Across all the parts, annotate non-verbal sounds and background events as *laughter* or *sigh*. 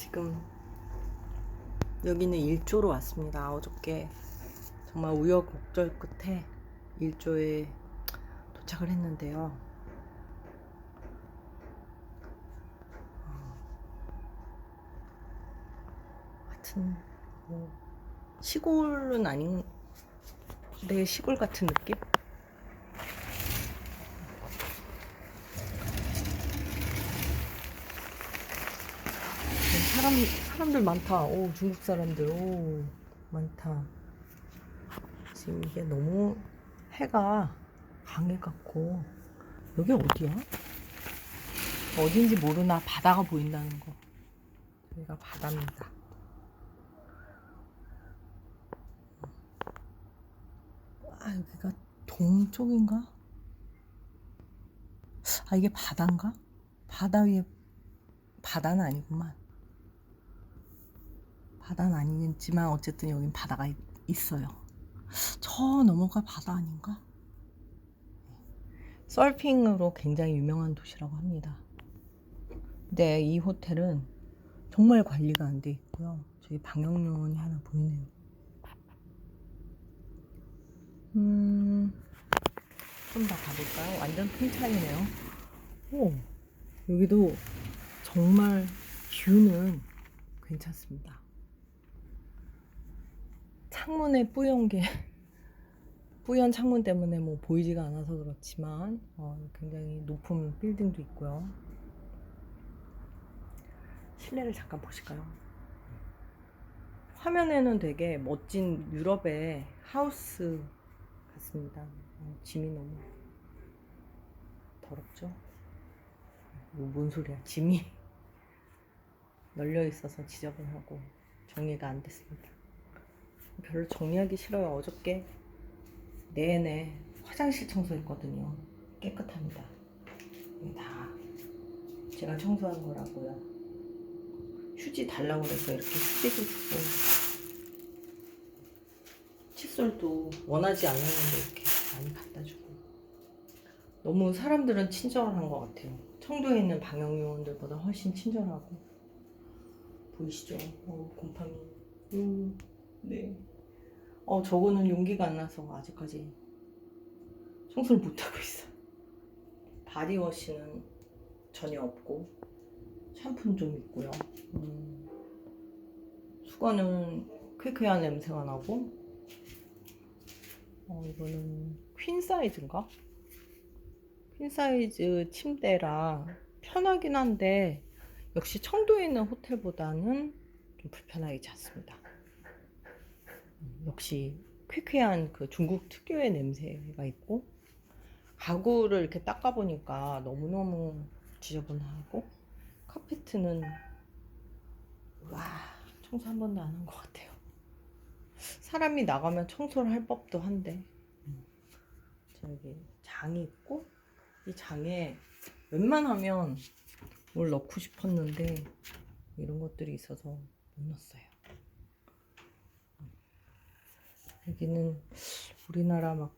지금 여기는 일조로 왔습니다. 어저께 정말 우여곡절 끝에 일조에 도착을 했는데요. 어, 하여튼 뭐 시골은 아닌 내 시골 같은 느낌? 사람 사람들 많다. 오 중국 사람들 오 많다. 지금 이게 너무 해가 강해갖고 여기 어디야? 어딘지 모르나 바다가 보인다는 거. 여기가 바다입니다. 아 여기가 동쪽인가? 아 이게 바다인가? 바다 위에 바다는 아니구만. 바다는 아니지만 어쨌든 여긴 바다가 있, 있어요. 저 넘어가 바다 아닌가? 서핑으로 굉장히 유명한 도시라고 합니다. 근데 이 호텔은 정말 관리가 안 돼 있고요. 저기 방역요원이 하나 보이네요. 음, 좀 더 가볼까요? 완전 팽창이네요. 오, 여기도 정말 뷰는 괜찮습니다. 창문에 뿌연 게 *laughs* 뿌연 창문 때문에 뭐 보이지가 않아서 그렇지만 어, 굉장히 높은 빌딩도 있고요. 실내를 잠깐 보실까요? 화면에는 되게 멋진 유럽의 하우스 같습니다. 어, 짐이 너무 더럽죠? 뭐, 뭔 소리야? 짐이 *laughs* 널려 있어서 지저분하고 정리가 안 됐습니다. 별로 정리하기 싫어요. 어저께 내내 화장실 청소했거든요. 깨끗합니다. 다 제가 청소한 거라고요. 휴지 달라고 해서 이렇게 휴지도 주고 칫솔도 원하지 않았는데 이렇게 많이 갖다 주고 너무 사람들은 친절한 것 같아요. 청도에 있는 방역요원들보다 훨씬 친절하고 보이시죠? 어, 곰팡이. 음, 네. 어, 저거는 용기가 안 나서 아직까지 청소를 못 하고 있어. 바디워시는 전혀 없고 샴푸는 좀 있고요. 음, 수건은 쾌쾌한 냄새가 나고 어, 이거는 퀸 사이즈인가? 퀸 사이즈 침대라 편하긴 한데 역시 청도에 있는 호텔보다는 좀 불편하게 잤습니다. 음, 역시 쾌쾌한 그 중국 특유의 냄새가 있고 가구를 이렇게 닦아보니까 너무너무 지저분하고 카페트는 와 청소 한 번도 안 한 것 같아요. 사람이 나가면 청소를 할 법도 한데 음, 저기 장이 있고 이 장에 웬만하면 뭘 넣고 싶었는데 이런 것들이 있어서 못 넣었어요. 여기는 우리나라 막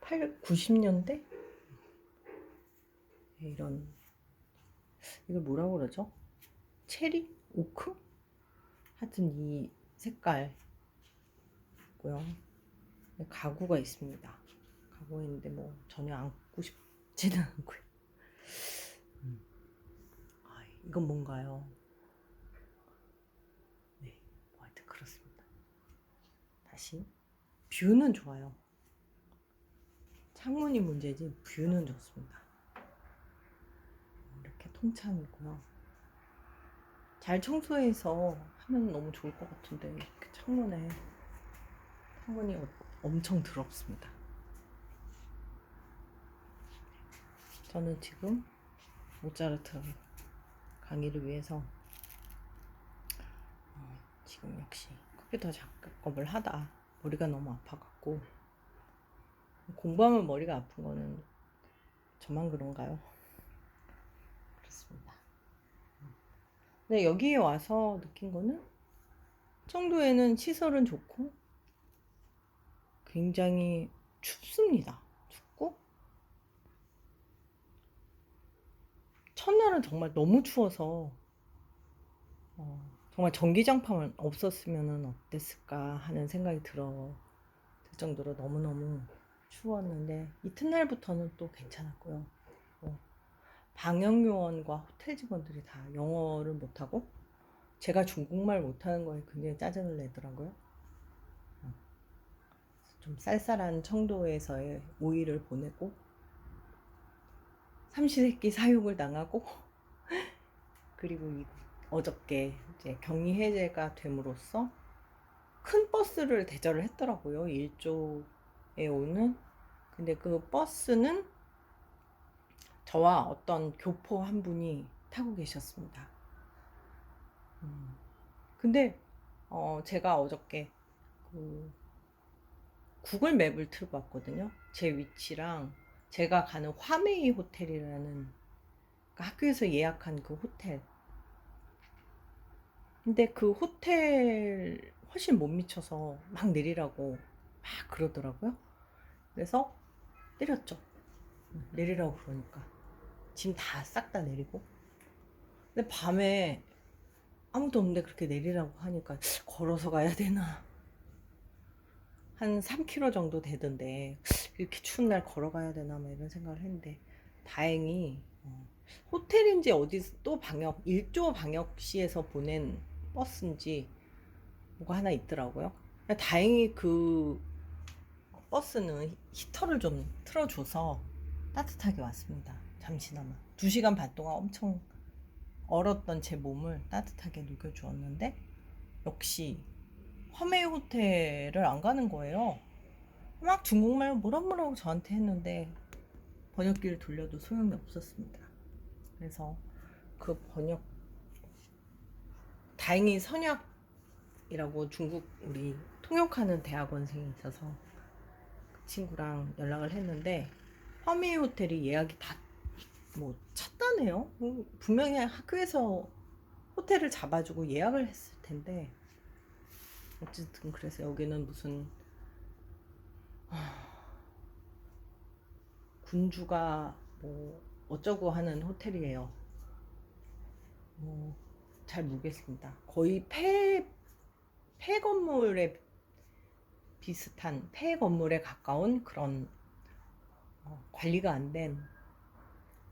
8, 90년대? 이런 이걸 뭐라고 그러죠? 체리? 오크? 하여튼 이 색깔 있고요. 가구가 있습니다. 가구가 있는데 뭐 전혀 안고 싶지는 *laughs* 않고요. 음. 아, 이건 뭔가요? 네, 뭐 하여튼 그렇습니다. 다시 뷰는 좋아요. 창문이 문제지 뷰는 좋습니다. 이렇게 통창이고요. 잘 청소해서 하면 너무 좋을 것 같은데 이렇게 창문에 창문이 어- 엄청 더럽습니다. 저는 지금 모차르트 강의를 위해서 어, 지금 역시 컴퓨터 작업을 하다 머리가 너무 아파갖고 공부하면 머리가 아픈 거는 저만 그런가요? 그렇습니다. 근데 여기에 와서 느낀 거는 청도에는 시설은 좋고 굉장히 춥습니다. 춥고 첫날은 정말 너무 추워서 어, 정말 전기장판만 없었으면 어땠을까 하는 생각이 들어 들 정도로 너무너무 추웠는데 이튿날부터는 또 괜찮았고요. 어, 방역요원과 호텔 직원들이 다 영어를 못하고 제가 중국말 못하는 거에 굉장히 짜증을 내더라고요. 어, 좀 쌀쌀한 청도에서의 5일을 보내고 삼시세끼 사육을 당하고 *laughs* 그리고 이 어저께 이제 격리 해제가 됨으로써 큰 버스를 대절을 했더라고요. 일조에 오는. 근데 그 버스는 저와 어떤 교포 한 분이 타고 계셨습니다. 음, 근데 어, 제가 어저께 그 구글 맵을 틀어봤거든요. 제 위치랑 제가 가는 화메이 호텔이라는 그 학교에서 예약한 그 호텔. 근데 그 호텔 훨씬 못 미쳐서 막 내리라고 막 그러더라고요. 그래서 때렸죠. 내리라고 그러니까. 짐 다 싹 다 내리고. 근데 밤에 아무도 없는데 그렇게 내리라고 하니까 걸어서 가야 되나. 한 3km 정도 되던데 이렇게 추운 날 걸어가야 되나 막 이런 생각을 했는데 다행히 어, 호텔인지 어디 또 방역 일조 방역시에서 보낸 버스인지 뭐가 하나 있더라고요. 다행히 그 버스는 히터를 좀 틀어줘서 따뜻하게 왔습니다. 잠시나마. 2시간 반 동안 엄청 얼었던 제 몸을 따뜻하게 녹여주었는데 역시 화메이 호텔을 안 가는 거예요. 막 중국말 뭐라 뭐라고 저한테 했는데 번역기를 돌려도 소용이 없었습니다. 그래서 그 번역 다행히 선약이라고 중국 우리 통역하는 대학원생이 있어서 그 친구랑 연락을 했는데 화메이 호텔이 예약이 다 뭐 찼다네요. 음, 분명히 학교에서 호텔을 잡아주고 예약을 했을 텐데 어쨌든 그래서 여기는 무슨 하... 군주가 뭐 어쩌고 하는 호텔이에요. 뭐 잘 모르겠습니다. 거의 폐, 폐 건물에 비슷한 폐 건물에 가까운 그런 어, 관리가 안 된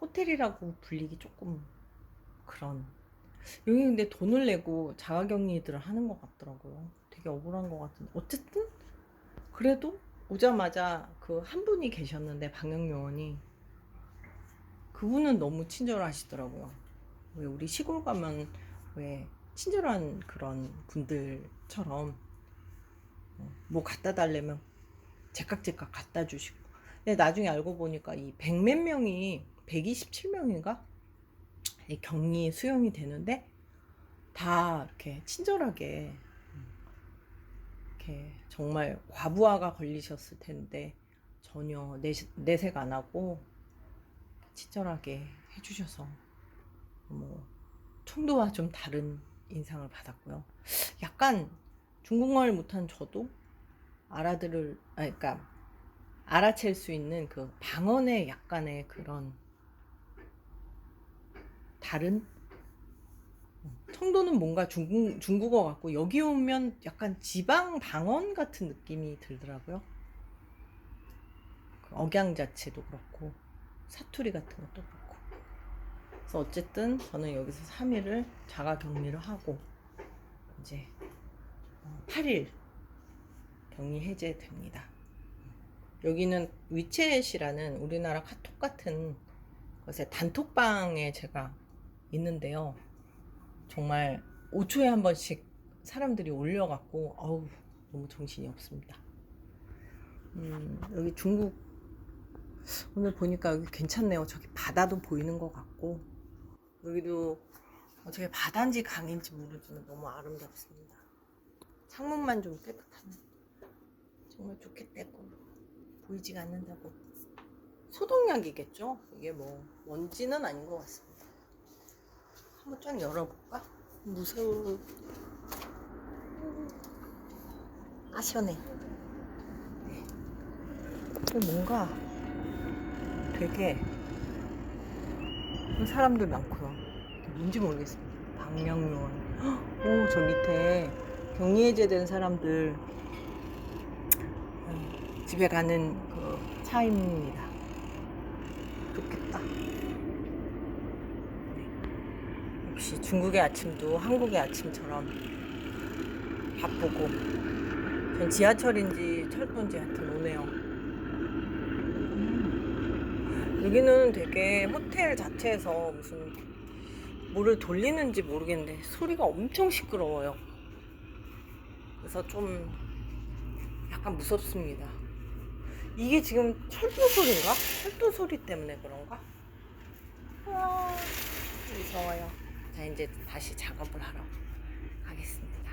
호텔이라고 불리기 조금 그런 여기 근데 돈을 내고 자가격리들을 하는 것 같더라고요. 되게 억울한 것 같은데 어쨌든 그래도 오자마자 그 한 분이 계셨는데 방역요원이 그분은 너무 친절하시더라고요. 왜 우리 시골 가면 왜 친절한 그런 분들처럼 어, 뭐 갖다 달래면 제깍제깍 갖다 주시고. 근데 나중에 알고 보니까 이 백 몇 명이 127명인가? 격리 수용이 되는데 다 이렇게 친절하게 이렇게 정말 과부하가 걸리셨을 텐데 전혀 내색 안 하고 친절하게 해주셔서 뭐 청도와 좀 다른 인상을 받았고요. 약간 중국말 못한 저도 알아들을, 아, 그러니까 알아챌 수 있는 그 방언의 약간의 그런 다른 청도는 뭔가 중국, 중국어 같고 여기 오면 약간 지방 방언 같은 느낌이 들더라고요. 그 억양 자체도 그렇고 사투리 같은 것도 그렇고. 그래서 어쨌든 저는 여기서 3일을 자가 격리를 하고 이제 8일 격리 해제됩니다. 여기는 위챗이라는 우리나라 카톡 같은 것에 단톡방에 제가 있는데요. 정말 5초에 한 번씩 사람들이 올려갖고 어우 너무 정신이 없습니다. 음, 여기 중국 오늘 보니까 여기 괜찮네요. 저기 바다도 보이는 것 같고 여기도 어떻게 바다인지 강인지 모르지만 너무 아름답습니다. 창문만 좀 깨끗하면 정말 좋겠다고 보이지가 않는다고 소독약이겠죠? 이게 뭐 먼지는 아닌 것 같습니다. 한번 쫙 열어볼까? 무서워. 아 시원해. 네. 뭔가 되게 사람들 많고요. 뭔지 모르겠습니다. 방명요원. 오, 저 밑에 격리 해제된 사람들 음, 집에 가는 그 차입니다. 좋겠다. 네. 역시 중국의 아침도 한국의 아침처럼 바쁘고 전 지하철인지 철도인지 하여튼 오네요. 음. 여기는 되게 호텔 자체에서 무슨 뭐를 돌리는지 모르겠는데 소리가 엄청 시끄러워요. 그래서 좀 약간 무섭습니다. 이게 지금 철도 소리인가? 철도 소리 때문에 그런가? 와, 무서워요. 자, 이제 다시 작업을 하러 가겠습니다.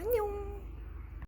안녕.